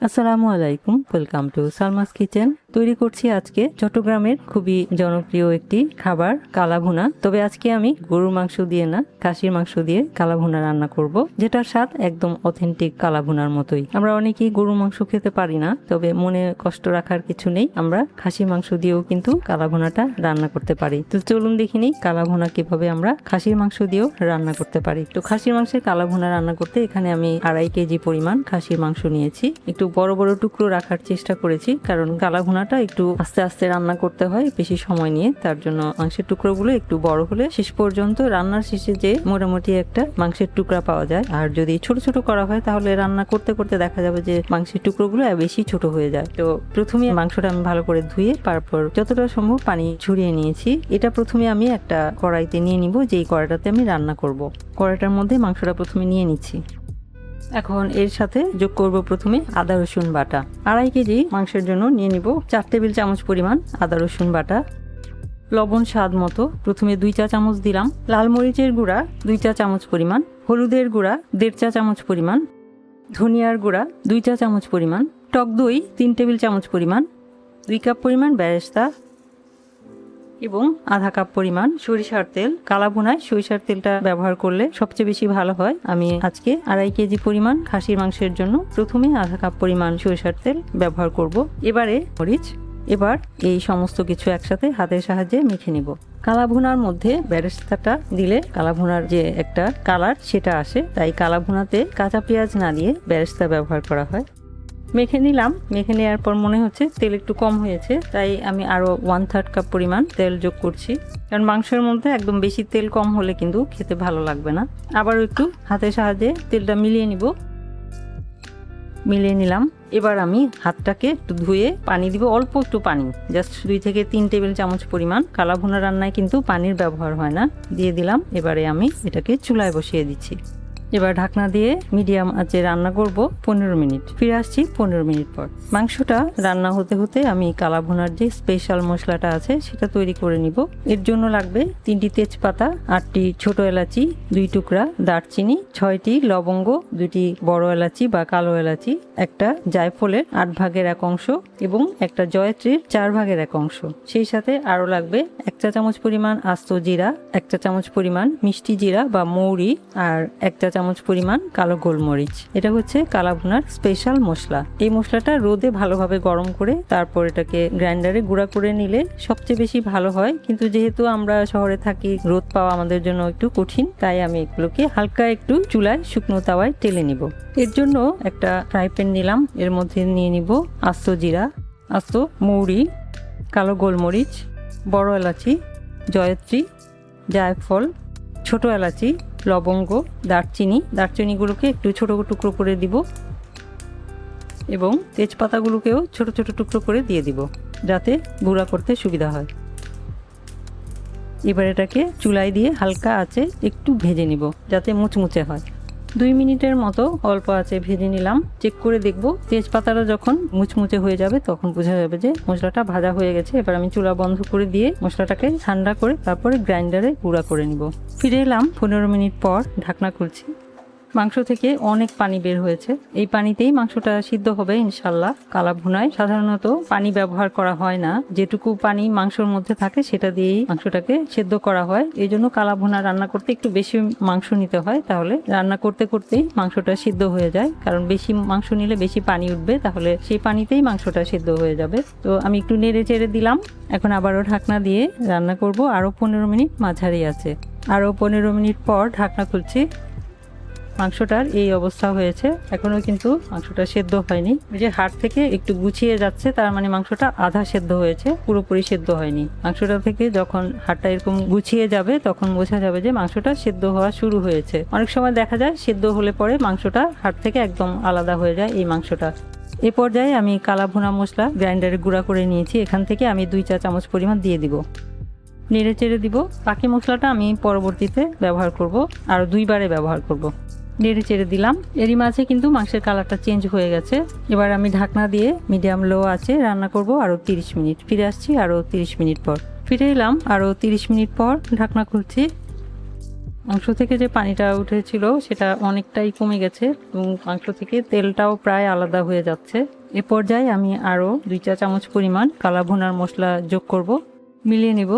আসসালামু আলাইকুম welcome to Salma's kitchen তৈরি করছি আজকে। চট্টগ্রামের খুবই জনপ্রিয় একটি খাবার, কালাভুনা। তবে আজকে আমি গরুর মাংস দিয়ে না, খাসির মাংস দিয়ে কালাভুনা রান্না করব, যেটার স্বাদ একদম অথেন্টিক কালাভুনার মতোই। আমরা অনেকেই গরুর মাংস খেতে পারি না, তবে মনে কষ্ট রাখার কিছু নেই, আমরা খাসির মাংস দিয়েও কিন্তু কালাভুনাটা রান্না করতে পারি। তো চলুন দেখিনি কালাভুনা কীভাবে আমরা খাসির মাংস দিয়েও রান্না করতে পারি। তো খাসির মাংসের কালাভুনা রান্না করতে এখানে আমি আড়াই কেজি পরিমাণ খাসির মাংস নিয়েছি। একটু বড় বড় টুকরো রাখার চেষ্টা করেছি, কারণ কালাভুনাটা একটু আস্তে আস্তে রান্না করতে হয়, বেশি সময় নিয়ে। তার জন্য মাংসের টুকরোগুলো একটু বড় হলে শেষ পর্যন্ত রান্নার শেষে যে মোটামুটি একটা মাংসের টুকরা পাওয়া যায়। আর যদি ছোট ছোট করা হয় তাহলে রান্না করতে করতে দেখা যাবে যে মাংসের টুকরোগুলো বেশি ছোট হয়ে যায়। তো প্রথমে মাংসটা আমি ভালো করে ধুয়ে তারপর যতটা সম্ভব পানি ঝরিয়ে নিয়েছি। এটা প্রথমে আমি একটা কড়াইতে নিয়ে নিব, যেই কড়াইটাতে আমি রান্না করব। কড়াইটার মধ্যে মাংসটা প্রথমে নিয়ে নিচ্ছি। এখন এর সাথে যোগ করব প্রথমে আদা, রসুন বাটা। আড়াই কেজি মাংসের জন্য নিয়ে নিব চার টেবিল চামচ পরিমাণ আদা, রসুন বাটা। লবণ স্বাদ মতো প্রথমে দুই চা চামচ দিলাম। লাল মরিচের গুঁড়া দুই চা চামচ পরিমাণ। হলুদের গুঁড়া দেড় চা চামচ পরিমাণ। ধনিয়ার গুঁড়া দুই চা চামচ পরিমাণ। টক দই তিন টেবিল চামচ পরিমাণ। দুই কাপ পরিমাণ বেরেস্তা। এবং আধা কাপ পরিমাণ সরিষার তেল। কালাভুনায় সরিষার তেলটা ব্যবহার করলে সবচেয়ে বেশি ভালো হয়। আমি আজকে আড়াই কেজি পরিমাণ খাসির মাংসের জন্য প্রথমে আধা কাপ পরিমাণ সরিষার তেল ব্যবহার করব। এবারে মরিচ। এবার এই সমস্ত কিছু একসাথে হাতের সাহায্যে মেখে নিব। কালাভুনার মধ্যে ব্যারেস্তাটা দিলে কালাভুনার যে একটা কালার সেটা আসে। তাই কালাভুনাতে কাঁচা পেঁয়াজ না দিয়ে ব্যারেস্তা ব্যবহার করা হয়। মেখে নিলাম। মেখে নেওয়ার পর মনে হচ্ছে তেল একটু কম হয়েছে, তাই আমি আরও ওয়ান থার্ড কাপ পরিমাণ তেল যোগ করছি। কারণ মাংসের মধ্যে একদম বেশি তেল কম হলে কিন্তু খেতে ভালো লাগবে না। আবারও একটু হাতের সাহায্যে তেলটা মিলিয়ে নিব। মিলিয়ে নিলাম। এবার আমি হাতটাকে একটু ধুয়ে পানি দিব, অল্প একটু পানি। জাস্ট দুই থেকে তিন টেবিল চামচ পরিমাণ কালা ভুনা রান্নায় কিন্তু পানির ব্যবহার হয় না। দিয়ে দিলাম। এবারে আমি এটাকে চুলায় বসিয়ে দিচ্ছি। এবার ঢাকনা দিয়ে মিডিয়াম আঁচে রান্না করব পনেরো মিনিট। ফিরে আসছি পনেরো মিনিট পর। মাংসটা রান্না হতে হতে আমি কালা ভুনার যে স্পেশাল মশলাটা আছে সেটা তৈরি করে নিব। এর জন্য লাগবে তিনটি তেজপাতা, আটটি ছোট এলাচি, দুই টুকরা দারচিনি, ছয়টি লবঙ্গ, দুটি বড় এলাচি বা কালো এলাচি, একটা জায়ফলের আট ভাগের এক অংশ এবং একটা জয়ত্রীর চার ভাগের এক অংশ। সেই সাথে আরও লাগবে এক চা চামচ পরিমাণ আস্ত জিরা, এক চা চামচ পরিমাণ মিষ্টি জিরা বা মৌরি আর এক চা চামচ পরিমাণ কালো গোলমরিচ। এটা হচ্ছে কালাভুনার স্পেশাল মশলা। এই মশলাটা রোদে ভালোভাবে গরম করে তারপর এটাকে গ্রাইন্ডারে গুঁড়া করে নিলে সবচেয়ে বেশি ভালো হয়। কিন্তু যেহেতু আমরা শহরে থাকি, রোদ পাওয়া আমাদের জন্য একটু কঠিন, তাই আমি এগুলোকে হালকা একটু চুলায় শুকনো তাওয়ায় টেলে নিব। এর জন্য একটা ফ্রাই প্যান নিলাম। এর মধ্যে নিয়ে নিব আস্ত জিরা, আস্ত মৌরি, কালো গোলমরিচ, বড় এলাচি, জয়ত্রী, জায়ফল, ছোট এলাচি লবঙ্গ, দারচিনি। দারচিনিগুলোকে একটু ছোটো টুকরো করে দিব এবং তেজপাতাগুলোকেও ছোট ছোট টুকরো করে দিয়ে দিব যাতে গুঁড়া করতে সুবিধা হয়। এবার এটাকে চুলায় দিয়ে হালকা আছে একটু ভেজে নিব যাতে মুচমুচে হয়। দুই মিনিটের মতো অল্প আছে ভেজে নিলাম। চেক করে দেখব। তেজপাতাটা যখন মুচমুচে হয়ে যাবে, তখন বোঝা যাবে যে মশলাটা ভাজা হয়ে গেছে। এবার আমি চুলা বন্ধ করে দিয়ে মশলাটাকে ঠান্ডা করে তারপরে গ্রাইন্ডারে গুঁড়া করে নিব। ফিরে এলাম পনেরো মিনিট পর ঢাকনা খুলছি। মাংস থেকে অনেক পানি বের হয়েছে। এই পানিতেই মাংসটা সিদ্ধ হবে ইনশাল্লাহ কালা ভুনায় সাধারণত পানি ব্যবহার করা হয় না। যেটুকু পানি মাংসের মধ্যে থাকে সেটা দিয়েই মাংসটাকে সেদ্ধ করা হয়। এই জন্য কালা ভুনা রান্না করতে একটু বেশি মাংস নিতে হয়। তাহলে রান্না করতে করতেই মাংসটা সিদ্ধ হয়ে যায়। কারণ বেশি মাংস নিলে বেশি পানি উঠবে। তাহলে সেই পানিতেই মাংসটা সিদ্ধ হয়ে যাবে। তো আমি একটু নেড়ে চেড়ে দিলাম। এখন আবারও ঢাকনা দিয়ে রান্না করব। আরও পনেরো মিনিট মাঝারি আছে। আরও পনেরো মিনিট পর ঢাকনা খুলছি। মাংসটার এই অবস্থা হয়েছে। এখনও কিন্তু মাংসটা সেদ্ধ হয়নি। যে হাড় থেকে একটু গুছিয়ে যাচ্ছে, তার মানে মাংসটা আধা সেদ্ধ হয়েছে, পুরোপুরি সেদ্ধ হয়নি। মাংসটা থেকে যখন হাড়টা এরকম গুছিয়ে যাবে, তখন বোঝা যাবে যে মাংসটা সেদ্ধ হওয়া শুরু হয়েছে। অনেক সময় দেখা যায় সেদ্ধ হলে পরে মাংসটা হাড় থেকে একদম আলাদা হয়ে যায় এই মাংসটা। এ পর্যায়ে আমি কালা ভুনা মশলা গ্রাইন্ডারে গুঁড়া করে নিয়েছি। এখান থেকে আমি দুই চা চামচ পরিমাণ দিয়ে দিব। নেড়ে চেড়ে দিব। বাকি মশলাটা আমি পরবর্তীতে ব্যবহার করব আর দুইবারে ব্যবহার করব। নেড়ে চেড়ে দিলাম। এরই মাঝে কিন্তু মাংসের কালারটা চেঞ্জ হয়ে গেছে। এবার আমি ঢাকনা দিয়ে মিডিয়াম লো আছে রান্না করব আরও তিরিশ মিনিট। ফিরে আসছি আরও তিরিশ মিনিট পর। ফিরে এলাম আরও তিরিশ মিনিট পর ঢাকনা খুলছি। মাংস থেকে যে পানিটা উঠেছিল সেটা অনেকটাই কমে গেছে এবং মাংস থেকে তেলটাও প্রায় আলাদা হয়ে যাচ্ছে। এ পর্যায়ে আমি আরও দুই চা চামচ পরিমাণ কালা ভুনার মশলা যোগ করব। মিলিয়ে নিব।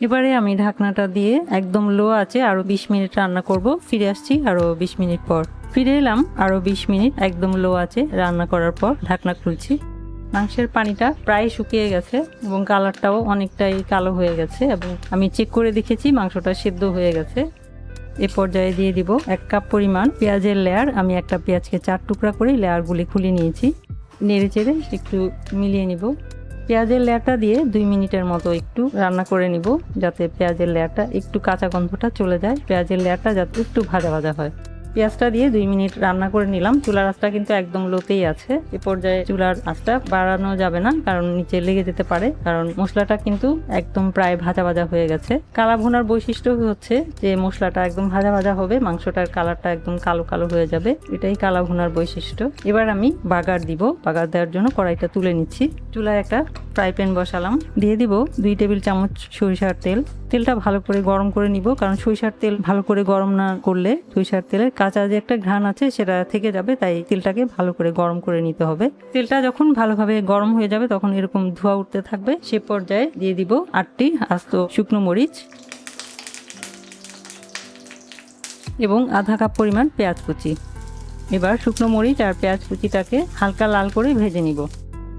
এবারে আমি ঢাকনাটা দিয়ে একদম লো আছে আরও ২০ মিনিট রান্না করব। ফিরে আসছি আরও ২০ মিনিট পর। ফিরে এলাম আরও ২০ মিনিট একদম লো আছে রান্না করার পর ঢাকনা খুলছি। মাংসের পানিটা প্রায় শুকিয়ে গেছে এবং কালারটাও অনেকটাই কালো হয়ে গেছে এবং আমি চেক করে দেখেছি মাংসটা সেদ্ধ হয়ে গেছে। এ পর্যায়ে দিয়ে দিব এক কাপ পরিমাণ পেঁয়াজের লেয়ার আমি একটা পেঁয়াজকে চার টুকরা করে লেয়ারগুলি খুলে নিয়েছি। নেড়ে চেড়ে একটু মিলিয়ে নিব। পেঁয়াজের লেয়ারটা দিয়ে দুই মিনিটের মতো একটু রান্না করে নিব, যাতে পেঁয়াজের লেয়ারটা একটু কাঁচা গন্ধটা চলে যায়। পেঁয়াজের লেয়ারটা যাতে একটু ভাজা ভাজা হয়। পেঁয়াজটা দিয়ে দুই মিনিট রান্না করে নিলাম। চুলার আঁচটা কিন্তু একদম লোতেই আছে। এ পর্যায়ে চুলার আঁচটা বাড়ানো যাবে না, কারণ নিচে লেগে যেতে পারে। কারণ মশলাটা কিন্তু একদম প্রায় ভাজা ভাজা হয়ে গেছে। কালা ভুনার বৈশিষ্ট্য হচ্ছে যে, মশলাটা একদম ভাজা ভাজা হবে, মাংসটার কালারটা একদম কালো কালো হয়ে যাবে। এটাই কালা ভুনার বৈশিষ্ট্য। এবার আমি বাগার দিব। বাগার দেওয়ার জন্য কড়াইটা তুলে নিচ্ছি। চুলায় একটা ফ্রাই প্যান বসালাম। দিয়ে দিব দুই টেবিল চামচ সরিষার তেল। তেলটা ভালো করে গরম করে নিব, কারণ সরিষার তেল ভালো করে গরম না করলে সরিষার তেলের কাঁচা যে একটা ঘ্রাণ আছে সেটা থেকে যাবে, তাই তেলটাকে ভালো করে গরম করে নিতে হবে। তেলটা যখন ভালোভাবে গরম হয়ে যাবে তখন এরকম ধোয়া উঠতে থাকবে। সে পর্যায়ে দিয়ে দিব আটটি আস্ত শুকনো মরিচ এবং আধা কাপ পরিমাণ পেঁয়াজ কুচি। এবার শুকনো মরিচ আর পেঁয়াজ কুচিটাকে হালকা লাল করে ভেজে নিব।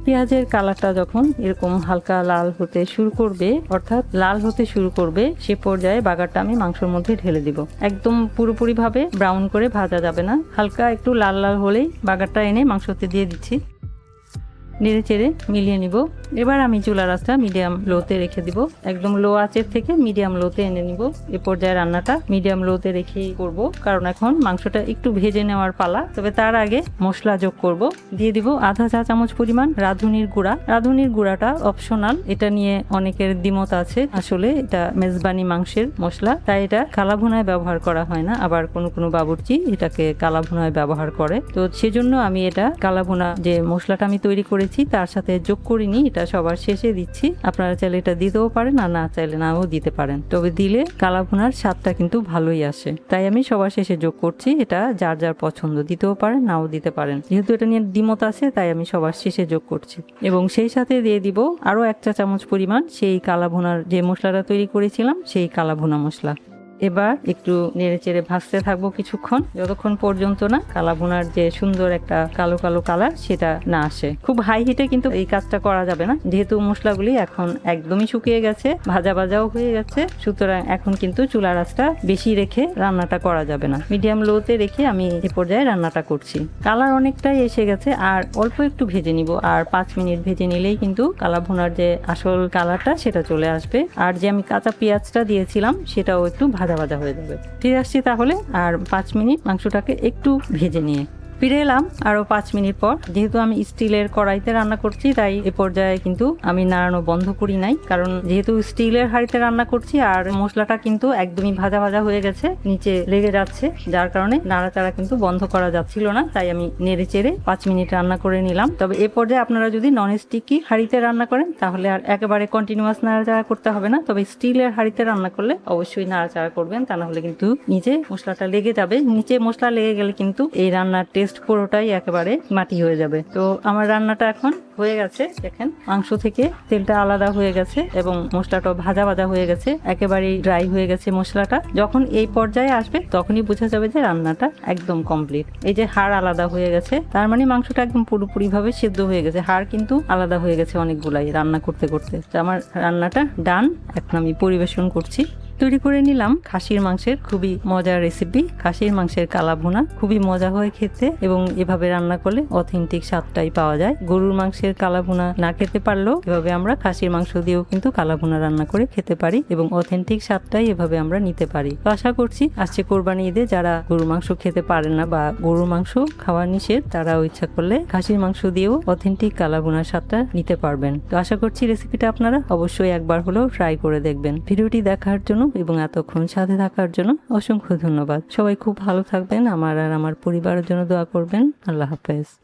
পেঁয়াজের কালারটা যখন এরকম হালকা লাল হতে শুরু করবে, অর্থাৎ লাল হতে শুরু করবে, সে পর্যায়ে বাগারটা আমি মাংসের মধ্যে ঢেলে দিব। একদম পুরোপুরিভাবে ব্রাউন করে ভাজা যাবে না। হালকা একটু লাল লাল হলেই বাগারটা এনে মাংসতে দিয়ে দিচ্ছি। নেড়ে চেড়ে মিলিয়ে নিব। এবার আমি চুলার আঁচটা মিডিয়াম লোতে রেখে দিব। একদম লো আঁচের থেকে মিডিয়াম লোতে এনে নিব। এ পর্যায়ে রান্নাটা মিডিয়াম লোতে রেখেই করব। কারণ এখন মাংসটা একটু ভেজে নেওয়ার পালা। তবে তার আগে মশলা যোগ করব। দিয়ে দিব আধা চা চামচ পরিমাণ রাঁধুনির গুঁড়া। রাঁধুনির গুঁড়াটা অপশনাল এটা নিয়ে অনেকের দ্বিমত আছে। আসলে এটা মেজবানি মাংসের মশলা। তাই এটা কালাভুনায় ব্যবহার করা হয় না। আবার কোনো কোনো বাবুর্চি এটাকে কালাভুনায় ব্যবহার করে। তো সেজন্য আমি এটা কালাভুনা যে মশলাটা আমি তৈরি করেছি, তার সাথে যোগ করিনি। এটা সবার শেষে দিচ্ছি। আপনারা চাইলে এটা দিতেও পারেন আর না চাইলে নাও দিতে পারেন। তবে দিলে কালাভুনার স্বাদটা কিন্তু ভালোই আসে। তাই আমি সবার শেষে যোগ করছি। এটা যার যার পছন্দ দিতেও পারেন, নাও দিতে পারেন। যেহেতু এটা নিয়ে দ্বিমত আছে, তাই আমি সবার শেষে যোগ করছি। এবং সেই সাথে দিয়ে দিব আরও এক চা চামচ পরিমাণ সেই কালাভুনার যে মশলাটা তৈরি করেছিলাম, সেই কালাভুনা মশলা। এবার একটু নেড়ে চেড়ে ভাজতে থাকব কিছুক্ষণ, যতক্ষণ পর্যন্ত না কালা ভুনার যে সুন্দর একটা কালো কালো কালার সেটা না আসে। খুব হাই হিটে কিন্তু এই কাজটা করা যাবে না, যেহেতু মশলাগুলি এখন একদমই শুকিয়ে গেছে, ভাজা ভাজাও হয়ে গেছে, সুতরাং এখন কিন্তু চুলার আঁচটা বেশি রেখে রান্নাটা করা যাবে না। মিডিয়াম লোতে রেখে আমি এ পর্যায়ে রান্নাটা করছি। কালার অনেকটাই এসে গেছে, আর অল্প একটু ভেজে নিব, আর পাঁচ মিনিট ভেজে নিলেই কিন্তু কালা ভুনার যে আসল কালারটা সেটা চলে আসবে। আর যে আমি কাঁচা পেঁয়াজটা দিয়েছিলাম, সেটাও একটু ভাজা ভাজা ভাজা হয়ে যাবে। ফিরে আসছি তাহলে আর পাঁচ মিনিট মাংসটাকে একটু ভেজে নিয়ে। ফিরে এলাম আরও পাঁচ মিনিট পর। যেহেতু আমি স্টিলের কড়াইতে রান্না করছি, তাই এ পর্যায়ে কিন্তু আমি নাড়ানো বন্ধ করি নাই। কারণ যেহেতু স্টিলের হাঁড়িতে রান্না করছি, আর মশলাটা কিন্তু একদমই ভাজা ভাজা হয়ে গেছে, নিচে লেগে যাচ্ছে, যার কারণে নাড়াচাড়া কিন্তু বন্ধ করা যাচ্ছিল না, তাই আমি নেড়ে চেড়ে পাঁচ মিনিট রান্না করে নিলাম। তবে এ পর্যায়ে আপনারা যদি নন স্টিকি হাঁড়িতে রান্না করেন, তাহলে আর একেবারে কন্টিনিউয়াস নাড়াচাড়া করতে হবে না। তবে স্টিলের হাঁড়িতে রান্না করলে অবশ্যই নাড়াচাড়া করবেন, তা না হলে কিন্তু নিচে মশলাটা লেগে যাবে। নিচে মশলা লেগে গেলে কিন্তু এই রান্নার টেস্ট পুরোটাই একেবারে মাটি হয়ে যাবে। তো আমার রান্নাটা এখন হয়ে গেছে, দেখেন। মাংস থেকে তেলটা আলাদা হয়ে গেছে এবং মশলাটাও ভাজা ভাজা হয়ে গেছে, একেবারেই ড্রাই হয়ে গেছে মশলাটা। যখন এই পর্যায়ে আসবে, তখনই বোঝা যাবে যে রান্নাটা একদম কমপ্লিট এই যে হাড় আলাদা হয়ে গেছে, তার মানে মাংসটা একদম পুরোপুরি ভাবে সেদ্ধ হয়ে গেছে। হাড় কিন্তু আলাদা হয়ে গেছে অনেকগুলাই রান্না করতে করতে। তো আমার রান্নাটা ডান এখন আমি পরিবেশন করছি। তৈরি করে নিলাম খাসির মাংসের খুবই মজার রেসিপি খাসির মাংসের কালা ভুনা খুবই মজা হয় খেতে এবং এভাবে রান্না করলে অথেন্টিক স্বাদটাই পাওয়া যায়। গরুর মাংসের কালা ভুনা না খেতে পারলেও এভাবে আমরা খাসির মাংস দিয়েও কিন্তু কালা ভুনা রান্না করে খেতে পারি এবং অথেন্টিক স্বাদটাই এভাবে আমরা নিতে পারি। তো আশা করছি আসছে কোরবানি ঈদে যারা গরুর মাংস খেতে পারেন না বা গরুর মাংস খাওয়া নিষেধ, তারাও ইচ্ছা করলে খাসির মাংস দিয়েও অথেন্টিক কালা ভুনার স্বাদটা নিতে পারবেন। তো আশা করছি রেসিপিটা আপনারা অবশ্যই একবার হলেও ট্রাই করে দেখবেন। ভিডিওটি দেখার জন্য এবং এতক্ষণ সাথে থাকার জন্য অসংখ্য ধন্যবাদ। সবাই খুব ভালো থাকবেন, আমার আর আমার পরিবারের জন্য দোয়া করবেন। আল্লাহ হাফেজ।